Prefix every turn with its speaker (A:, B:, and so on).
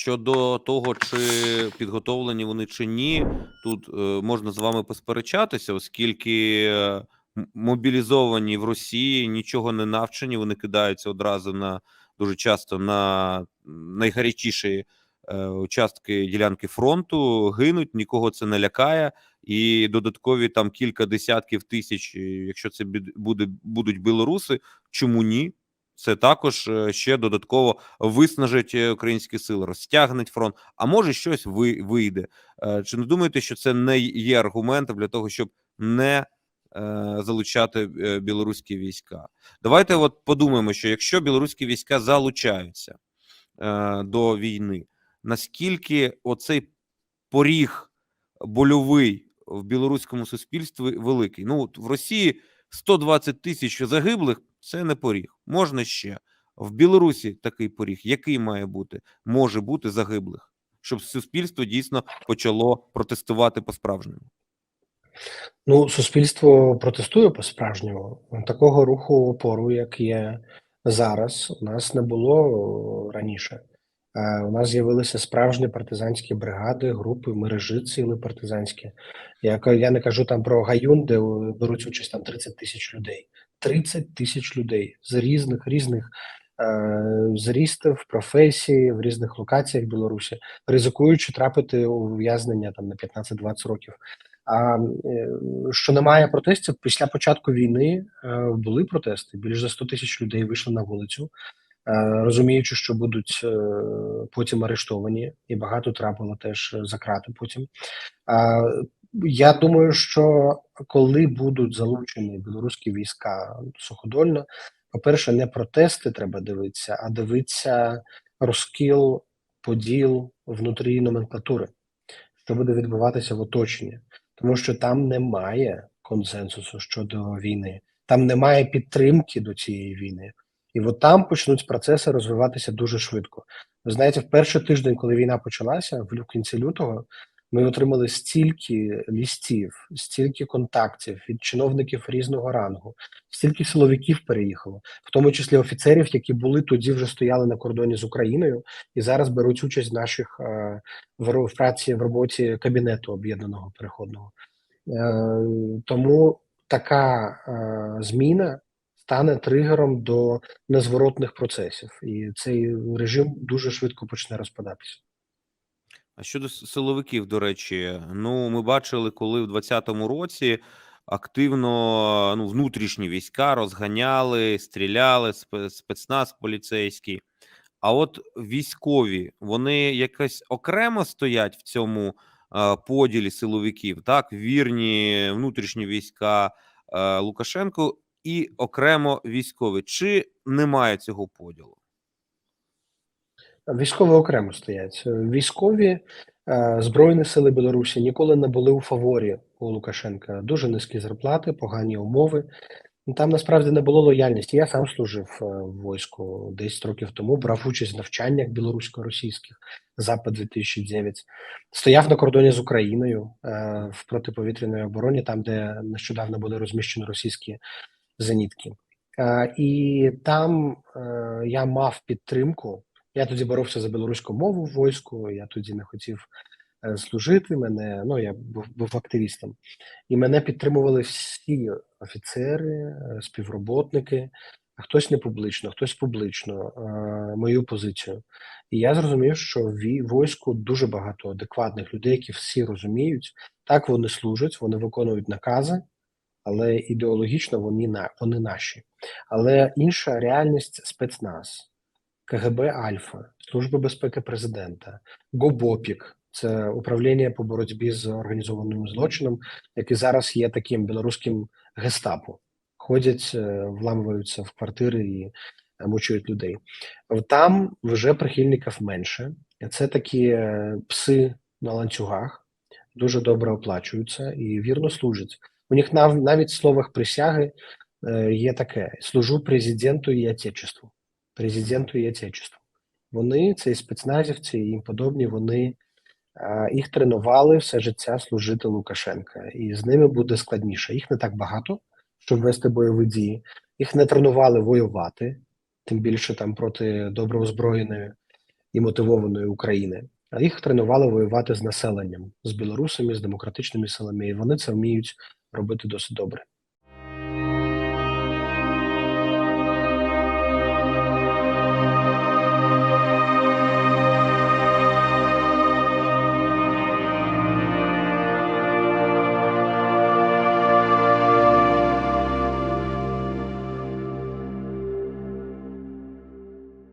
A: щодо того, чи підготовлені вони чи ні, тут е, можна з вами посперечатися, оскільки е, мобілізовані в Росії нічого не навчені, вони кидаються одразу на дуже часто на найгарячіші е, участки ділянки фронту, гинуть, нікого це не лякає, і додаткові там кілька десятків тисяч, якщо це буде будуть білоруси, чому ні? Це також е, ще додатково виснажить е, українські сили, розтягнеть фронт, а може щось ви, вийде. Е, Чи не думаєте, що це не є аргументом для того, щоб не залучати білоруські війська? Давайте от подумаємо, що якщо білоруські війська залучаються до війни, наскільки оцей поріг больовий в білоруському суспільстві великий? Ну, в Росії 120 тисяч загиблих це не поріг. Можна ще. В Білорусі такий поріг, який має бути, може бути загиблих, щоб суспільство дійсно почало протестувати по-справжньому.
B: Ну, суспільство протестує по-справжньому. Такого руху опору, як є зараз, у нас не було раніше. Е, У нас з'явилися справжні партизанські бригади, групи, мережі цілі партизанські. Я, я не кажу там про Гаюн, де е, беруть участь там 30 тисяч людей. 30 тисяч людей з різних різних е, зрістів, професій, в різних локаціях Білорусі, ризикуючи трапити у ув'язнення там на 15-20 років. А е, що немає протестів після початку війни були протести. Більш за 100 тисяч людей вийшли на вулицю, розуміючи, що будуть е, потім арештовані, і багато трапило теж за крати потім. Я думаю, що коли будуть залучені білоруські війська суходольно, по-перше, не протести треба дивитися, а дивитися розкіл поділ внутрі номенклатури, що буде відбуватися в оточенні. Тому що там немає консенсусу щодо війни, там немає підтримки до цієї війни, і от там почнуть процеси розвиватися дуже швидко. Ви знаєте, в перший тиждень, коли війна почалася, в кінці лютого, ми отримали стільки лістів, стільки контактів від чиновників різного рангу, стільки силовиків переїхало, в тому числі офіцерів, які були тоді вже стояли на кордоні з Україною і зараз беруть участь в наших е, в праці в роботі кабінету об'єднаного переходного. Е, Тому така е, зміна стане тригером до незворотних процесів, і цей режим дуже швидко почне розпадатися.
A: А щодо силовиків, до речі, ну ми бачили, коли в 2020 році активно ну, внутрішні війська розганяли, стріляли, спецназ поліцейський. А от військові, вони якось окремо стоять в цьому е, поділі силовиків, так, вірні внутрішні війська е, Лукашенку і окремо військові. Чи немає цього поділу?
B: Військові окремо стоять. Військові е, Збройні сили Білорусі ніколи не були у фаворі у Лукашенка. Дуже низькі зарплати, погані умови. Ну, Там насправді не було лояльності. Я сам служив е, в війську 10 років тому, брав участь в навчаннях білорусько-російських Запад 2009 Стояв на кордоні з Україною е, в протиповітряній обороні, там, де нещодавно були розміщені російські зенітки. Е, І там е, я мав підтримку. Я тоді боровся за білоруську мову в війську. Я тоді не хотів е, служити. Мене ну я був, був активістом, і мене підтримували всі офіцери, співроботники. Хтось не публічно, хтось публічно мою позицію. І я зрозумів, що в вій- війську дуже багато адекватних людей, які всі розуміють, так вони служать, вони виконують накази, але ідеологічно вони на вони наші. Але інша реальність спецназ. КГБ Альфа, Служба безпеки президента, ГОБОПІК це управління по боротьбі з організованим злочином, яке зараз є таким білоруським гестапо. Ходять, е, вламуються в квартири і е, мучують людей. Там вже прихильників менше. Це такі е, пси на ланцюгах, дуже добре оплачуються і вірно служать. У них нав- навіть в словах присяги е, є таке: служу президенту і отечеству президенту і отечеству. Вони, цей спецназівці і їм подобні, вони їх тренували все життя служити Лукашенка, і з ними буде складніше. Їх не так багато, щоб вести бойові дії. Їх не тренували воювати, тим більше там проти добре озброєної і мотивованої України, а їх тренували воювати з населенням, з білорусами, з демократичними силами, і вони це вміють робити досить добре.